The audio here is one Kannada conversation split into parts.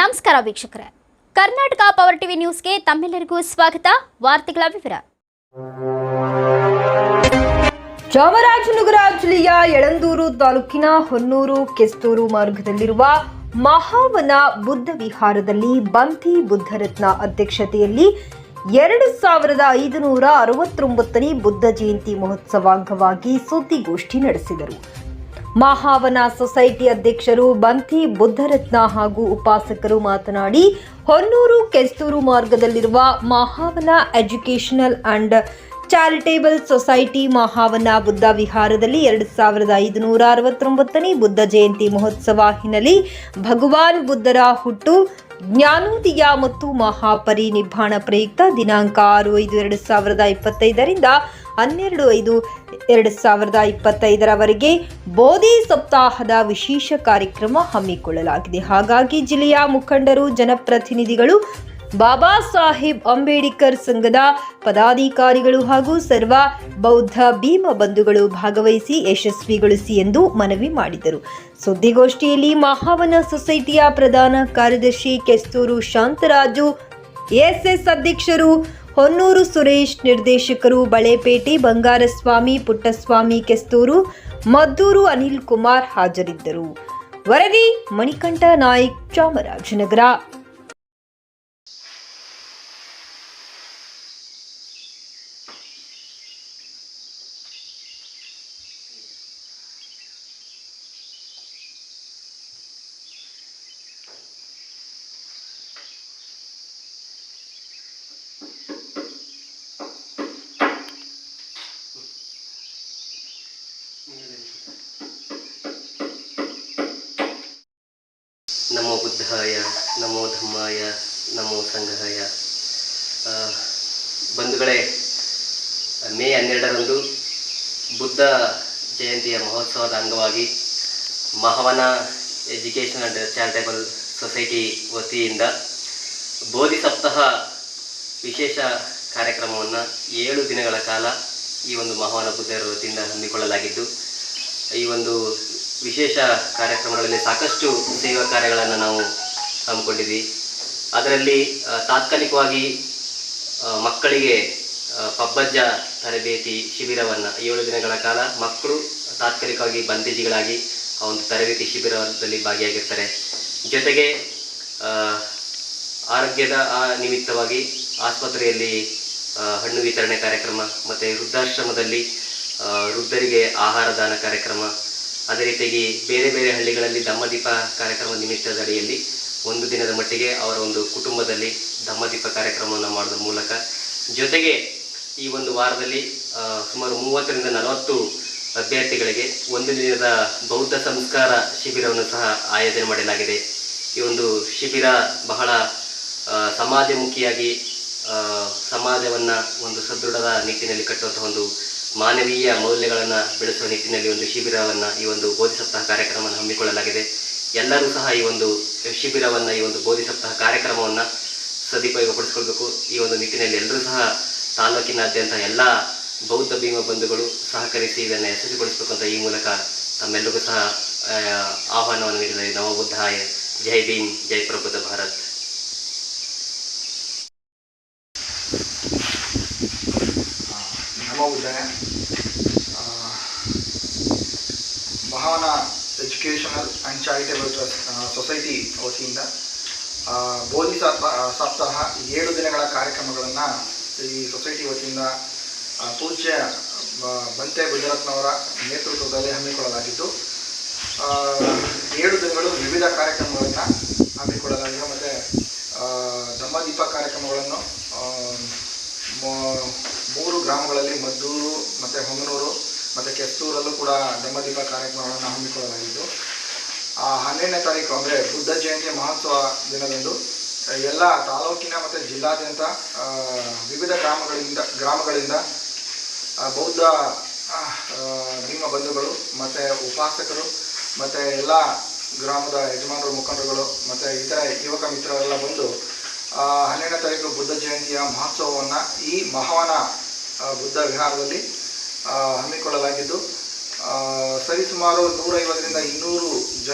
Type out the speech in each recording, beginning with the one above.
ನಮಸ್ಕಾರ ವೀಕ್ಷಕರೇ. ಕರ್ನಾಟಕ ಪವರ್ ಟಿವಿ ನ್ಯೂಸ್ಗೆ ತಮ್ಮೆಲ್ಲರಿಗೂ ಸ್ವಾಗತ. ವಾರ್ತೆಗಳ ವಿವರ. ಚಾಮರಾಜನಗರ ಜಿಲ್ಲೆಯ ಯಳಂದೂರು ತಾಲೂಕಿನ ಹೊನ್ನೂರು ಕೆಸ್ತೂರು ಮಾರ್ಗದಲ್ಲಿರುವ ಮಹಾವನ ಬುದ್ಧ ವಿಹಾರದಲ್ಲಿ ಬಂತಿ ಬುದ್ಧರತ್ನ ಅಧ್ಯಕ್ಷತೆಯಲ್ಲಿ ಎರಡು ಸಾವಿರದ ಐದುನೂರ ಅರವತ್ತೊಂಬತ್ತನೇ ಬುದ್ಧ ಜಯಂತಿ ಮಹೋತ್ಸವ ಅಂಗವಾಗಿ ಸುದ್ದಿಗೋಷ್ಠಿ ನಡೆಸಿದರು. ಮಹಾವನ ಸೊಸೈಟಿ ಅಧ್ಯಕ್ಷರು ಬಂತಿ ಬುದ್ಧರತ್ನ ಹಾಗೂ ಉಪಾಸಕರು ಮಾತನಾಡಿ, Honnur Kesturu ಮಾರ್ಗದಲ್ಲಿರುವ Mahavana educational and charitable society Mahavana Buddha ವಿಹಾರದಲ್ಲಿ ಎರಡು ಸಾವಿರದ ಐದುನೂರ ಅರವತ್ತೊಂಬತ್ತನೇ ಬುದ್ಧ ಜಯಂತಿ ಮಹೋತ್ಸವ ಹಿನ್ನೆಲೆ ಭಗವಾನ್ ಬುದ್ಧರ ಹುಟ್ಟು, ಜ್ಞಾನೋದಯ ಮತ್ತು ಮಹಾಪರಿನಿಬ್ಬಾಣ ಪ್ರಯುಕ್ತ ದಿನಾಂಕ ಆರು ಐದು ಎರಡು ಸಾವಿರದ ಇಪ್ಪತ್ತೈದರಿಂದ ಹನ್ನೆರಡು ಐದು, ಎರಡು ಸಾವಿರದ ಇಪ್ಪತ್ತೈದರವರೆಗೆ ಬೋಧಿ ಸಪ್ತಾಹದ ವಿಶೇಷ ಕಾರ್ಯಕ್ರಮ ಹಮ್ಮಿಕೊಳ್ಳಲಾಗಿದೆ. ಹಾಗಾಗಿ ಜಿಲ್ಲೆಯ ಮುಖಂಡರು, ಜನಪ್ರತಿನಿಧಿಗಳು, ಬಾಬಾ ಸಾಹೇಬ್ ಅಂಬೇಡ್ಕರ್ ಸಂಘದ ಪದಾಧಿಕಾರಿಗಳು ಹಾಗೂ ಸರ್ವ ಬೌದ್ಧ ಭೀಮ ಬಂಧುಗಳು ಭಾಗವಹಿಸಿ ಯಶಸ್ವಿಗೊಳಿಸಿ ಎಂದು ಮನವಿ ಮಾಡಿದರು. ಸುದ್ದಿಗೋಷ್ಠಿಯಲ್ಲಿ ಮಹಾವನ ಸೊಸೈಟಿಯ ಪ್ರಧಾನ ಕಾರ್ಯದರ್ಶಿ ಕೆಸ್ತೂರು ಶಾಂತರಾಜು, ಎಸ್ಎಸ್ ಅಧ್ಯಕ್ಷರು ಹೊನ್ನೂರು ಸುರೇಶ್ ನಿರ್ದೇಶಕರು ಬಳೆಪೇಟೆ ಬಂಗಾರಸ್ವಾಮಿ ಪುಟ್ಟಸ್ವಾಮಿ ಕೆಸ್ತೂರು, ಮದ್ದೂರು ಅನಿಲ್ ಕುಮಾರ್ ಹಾಜರಿದ್ದರು. ವರದಿ, ಮಣಿಕಂಠ ನಾಯ್ಕ್, ಚಾಮರಾಜನಗರ. ನಮೋ ಬುದ್ಧಾಯ, ನಮೋ ಧಮ್ಮಾಯ, ನಮೋ ಸಂಘಾಯ. ಬಂಧುಗಳೇ, ಮೇ ಹನ್ನೆರಡರಂದು ಬುದ್ಧ ಜಯಂತಿಯ ಮಹೋತ್ಸವದ ಅಂಗವಾಗಿ Mahavana education and charitable society ವತಿಯಿಂದ ಬೋಧಿ ಸಪ್ತಾಹ ವಿಶೇಷ ಕಾರ್ಯಕ್ರಮವನ್ನು ಏಳು ದಿನಗಳ ಕಾಲ ಈ ಒಂದು ಮಹವನ ಬುದ್ಧರ ವತಿಯಿಂದ ಹಮ್ಮಿಕೊಳ್ಳಲಾಗಿದ್ದು, ಈ ಒಂದು ವಿಶೇಷ ಕಾರ್ಯಕ್ರಮಗಳಲ್ಲಿ ಸಾಕಷ್ಟು ಸೇವಾ ಕಾರ್ಯಗಳನ್ನು ನಾವು ಹಮ್ಮಿಕೊಂಡಿದ್ವಿ. ಅದರಲ್ಲಿ ತಾತ್ಕಾಲಿಕವಾಗಿ ಮಕ್ಕಳಿಗೆ ಪಬ್ಬಜ್ಜ ತರಬೇತಿ ಶಿಬಿರವನ್ನು ಏಳು ದಿನಗಳ ಕಾಲ ಮಕ್ಕಳು ತಾತ್ಕಾಲಿಕವಾಗಿ ಬಂದೇಜಿಗಳಾಗಿ ಆ ಒಂದು ತರಬೇತಿ ಶಿಬಿರದಲ್ಲಿ ಭಾಗಿಯಾಗಿರ್ತಾರೆ. ಜೊತೆಗೆ ಆರೋಗ್ಯದ ನಿಮಿತ್ತವಾಗಿ ಆಸ್ಪತ್ರೆಯಲ್ಲಿ ಹಣ್ಣು ವಿತರಣೆ ಕಾರ್ಯಕ್ರಮ ಮತ್ತು ವೃದ್ಧಾಶ್ರಮದಲ್ಲಿ ವೃದ್ಧರಿಗೆ ಆಹಾರ ದಾನ ಕಾರ್ಯಕ್ರಮ ಅದೇ ರೀತಿಯಾಗಿ ಬೇರೆ ಬೇರೆ ಹಳ್ಳಿಗಳಲ್ಲಿ ದಮ್ಮದೀಪ ಕಾರ್ಯಕ್ರಮ ನಿಮಿತ್ತದ ಅಡಿಯಲ್ಲಿ ಒಂದು ದಿನದ ಮಟ್ಟಿಗೆ ಅವರ ಒಂದು ಕುಟುಂಬದಲ್ಲಿ ದಮ್ಮದೀಪ ಕಾರ್ಯಕ್ರಮವನ್ನು ಮಾಡೋದ್ರ ಮೂಲಕ ಜೊತೆಗೆ ಈ ಒಂದು ವಾರದಲ್ಲಿ ಸುಮಾರು ಮೂವತ್ತರಿಂದ ನಲವತ್ತು ಅಭ್ಯರ್ಥಿಗಳಿಗೆ ಒಂದು ದಿನದ ಬೌದ್ಧ ಸಂಸ್ಕಾರ ಶಿಬಿರವನ್ನು ಸಹ ಆಯೋಜನೆ ಮಾಡಲಾಗಿದೆ. ಈ ಒಂದು ಶಿಬಿರ ಬಹಳ ಸಮಾಜಮುಖಿಯಾಗಿ ಸಮಾಜವನ್ನು ಒಂದು ಸದೃಢದ ನಿಟ್ಟಿನಲ್ಲಿ ಕಟ್ಟುವಂಥ ಒಂದು ಮಾನವೀಯ ಮೌಲ್ಯಗಳನ್ನು ಬೆಳೆಸುವ ನಿಟ್ಟಿನಲ್ಲಿ ಒಂದು ಶಿಬಿರವನ್ನು ಈ ಒಂದು ಬೋಧಿ ಸಪ್ತಾಹ ಕಾರ್ಯಕ್ರಮವನ್ನು ಹಮ್ಮಿಕೊಳ್ಳಲಾಗಿದೆ. ಎಲ್ಲರೂ ಸಹ ಈ ಒಂದು ಶಿಬಿರವನ್ನು, ಈ ಒಂದು ಬೋಧಿ ಸಪ್ತಾಹ ಕಾರ್ಯಕ್ರಮವನ್ನು ಸದುಪಯೋಗಪಡಿಸ್ಕೊಳ್ಬೇಕು. ಈ ಒಂದು ನಿಟ್ಟಿನಲ್ಲಿ ಎಲ್ಲರೂ ಸಹ ತಾಲೂಕಿನಾದ್ಯಂತ ಎಲ್ಲ ಬೌದ್ಧ ಭೀಮ ಬಂಧುಗಳು ಸಹಕರಿಸಿ ಇದನ್ನು ಯಶಸ್ವಿಗೊಳಿಸಬೇಕು ಅಂತ ಈ ಮೂಲಕ ತಮ್ಮೆಲ್ಲರಿಗೂ ಸಹ ಆಹ್ವಾನವನ್ನು ನೀಡಿದ್ದಾರೆ. ನವಬುದ್ಧಾಯ ಜೈ ಭೀಮ್. ಜೈ ಪ್ರಬುದ್ಧ ಭಾರತ್ ನಮೋ ಬುದ್ಧಯ ಆ, Mahavana educational and charitable trust society ವತಿಯಿಂದ ಬೋಧಿ ಸಪ್ತ- ಸಪ್ತಾಹ ಏಳು ದಿನಗಳ ಕಾರ್ಯಕ್ರಮಗಳನ್ನು ಈ ಸೊಸೈಟಿ ವತಿಯಿಂದ ಪೂಜ್ಯ ಬಂತೆ ಗುಜರಾತ್ನವರ ನೇತೃತ್ವದಲ್ಲಿ ಹಮ್ಮಿಕೊಳ್ಳಲಾಗಿದ್ದು ಏಳು ದಿನಗಳು ವಿವಿಧ ಕಾರ್ಯಕ್ರಮಗಳನ್ನು ಹಮ್ಮಿಕೊಳ್ಳಲಾಗಿದೆ. ಮತ್ತು ಧಮ್ಮದೀಪ ಕಾರ್ಯಕ್ರಮಗಳನ್ನು ಮೂರು ಗ್ರಾಮಗಳಲ್ಲಿ ಮದ್ದೂರು, ಮತ್ತು ಹೊಂಗನೂರು ಮತ್ತು ಕೆಸ್ತೂರಲ್ಲೂ ಕೂಡ ಧಮ್ಮದೀಪ ಕಾರ್ಯಕ್ರಮಗಳನ್ನು ಹಮ್ಮಿಕೊಳ್ಳಲಾಗಿದ್ದು, ಆ ಹನ್ನೆರಡನೇ ತಾರೀಕು ಅಂದರೆ ಬುದ್ಧ ಜಯಂತಿ ಮಹೋತ್ಸವ ದಿನದಂದು ಎಲ್ಲ ತಾಲೂಕಿನ ಮತ್ತು ಜಿಲ್ಲಾದ್ಯಂತ ವಿವಿಧ ಗ್ರಾಮಗಳಿಂದ ಗ್ರಾಮಗಳಿಂದ ಬೌದ್ಧ ಭೀಮ ಬಂಧುಗಳು, ಮತ್ತು ಉಪಾಸಕರು, ಮತ್ತು ಎಲ್ಲ ಗ್ರಾಮದ ಯಜಮಾನರು, ಮುಖಂಡರುಗಳು, ಮತ್ತು ಇತರ ಯುವಕ ಮಿತ್ರರೆಲ್ಲ ಬಂದು ಹನ್ನೆರಡನೇ ತಾರೀಕು ಬುದ್ಧ ಜಯಂತಿಯ ಮಹೋತ್ಸವವನ್ನು ಈ ಮಹಾವನ ಬುದ್ಧ ವಿಹಾರದಲ್ಲಿ ಹಮ್ಮಿಕೊಳ್ಳಲಾಗಿದ್ದು. ಸರಿಸುಮಾರು ನೂರೈವತ್ತರಿಂದ ಇನ್ನೂರು ಜ,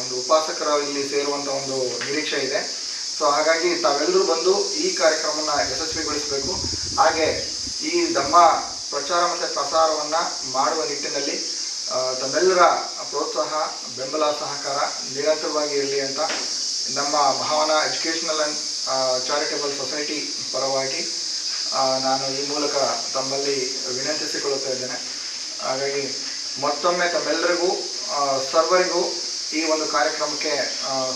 ಒಂದು ಉಪಾಸಕರ ಇಲ್ಲಿ ಸೇರುವಂಥ ಒಂದು ನಿರೀಕ್ಷೆ ಇದೆ. ಸೊ ಹಾಗಾಗಿ ತಾವೆಲ್ಲರೂ ಬಂದು ಈ ಕಾರ್ಯಕ್ರಮವನ್ನು ಯಶಸ್ವಿಗೊಳಿಸಬೇಕು. ಹಾಗೆ ಈ ಧಮ್ಮ ಪ್ರಚಾರ ಮತ್ತು ಪ್ರಸಾರವನ್ನು ಮಾಡುವ ನಿಟ್ಟಿನಲ್ಲಿ ತಮ್ಮೆಲ್ಲರ ಪ್ರೋತ್ಸಾಹ, ಬೆಂಬಲ, ಸಹಕಾರ ನಿರಂತರವಾಗಿ ಇರಲಿ ಅಂತ ನಮ್ಮ Bhavana educational and charitable society ಪರವಾಗಿ ನಾನು ಈ ಮೂಲಕ ತಮ್ಮಲ್ಲಿ ವಿನಂತಿಸಿಕೊಳ್ಳುತ್ತಾ ಇದ್ದೇನೆ. ಹಾಗಾಗಿ ಮತ್ತೊಮ್ಮೆ ತಮ್ಮೆಲ್ಲರಿಗೂ ಸರ್ವರಿಗೂ ಈ ಒಂದು ಕಾರ್ಯಕ್ರಮಕ್ಕೆ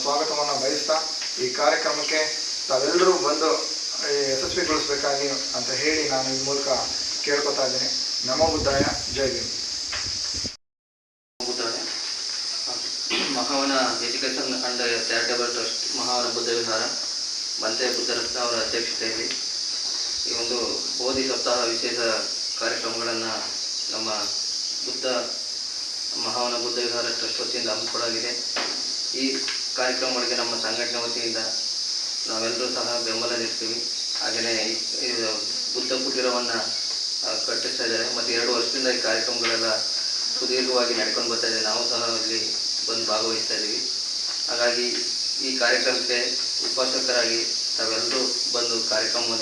ಸ್ವಾಗತವನ್ನು ಬಯಸ್ತಾ, ಈ ಕಾರ್ಯಕ್ರಮಕ್ಕೆ ತಾವೆಲ್ಲರೂ ಬಂದು ಯಶಸ್ವಿಗೊಳಿಸಬೇಕಾಗಿ ಅಂತ ಹೇಳಿ ನಾನು ಈ ಮೂಲಕ ಕೇಳ್ಕೊತಾ ಇದ್ದೀನಿ. ನಮೋ ಬುದ್ಧಾಯ, ಜೈ Bhim. Mahavana education and charitable trust Mahavana Buddha ವಿಹಾರ. ಬಂತೆ ಬುದ್ಧರತ್ನ ಅವರ ಅಧ್ಯಕ್ಷತೆಯಲ್ಲಿ. ಈ ಒಂದು ಬೋಧಿ ಸಪ್ತಾಹ ವಿಶೇಷ ಕಾರ್ಯಕ್ರಮಗಳನ್ನು ನಮ್ಮ ಬುದ್ಧ, ಮಹಾವನ ಬುದ್ಧ ವಿಹಾರ ಟ್ರಸ್ಟ್ ವತಿಯಿಂದ ಹಮ್ಮಿಕೊಳ್ಳಲಾಗಿದೆ. ಈ ಕಾರ್ಯಕ್ರಮಗಳಿಗೆ ನಮ್ಮ ಸಂಘಟನೆ ವತಿಯಿಂದ ನಾವೆಲ್ಲರೂ ಸಹ ಬೆಂಬಲ ನೀಡ್ತೀವಿ ಹಾಗೆಯೇ ಬುದ್ಧ ಕುಟೀರವನ್ನು ಕಟ್ಟಿಸ್ತಾ ಇದ್ದಾರೆ. ಮತ್ತು ಎರಡು ವರ್ಷದಿಂದ ಈ ಕಾರ್ಯಕ್ರಮಗಳೆಲ್ಲ ಸುದೀರ್ಘವಾಗಿ ನಡ್ಕೊಂಡು ಬರ್ತಾ ಇದೆ. ನಾವು ಸಹ ಇಲ್ಲಿ ಬಂದು ಭಾಗವಹಿಸ್ತಾ ಇದ್ದೀವಿ. ಹಾಗಾಗಿ ಈ ಕಾರ್ಯಕ್ರಮಕ್ಕೆ ಉಪಾಸಕರಾಗಿ ತಾವೆಲ್ಲರೂ ಬಂದು ಕಾರ್ಯಕ್ರಮವನ್ನು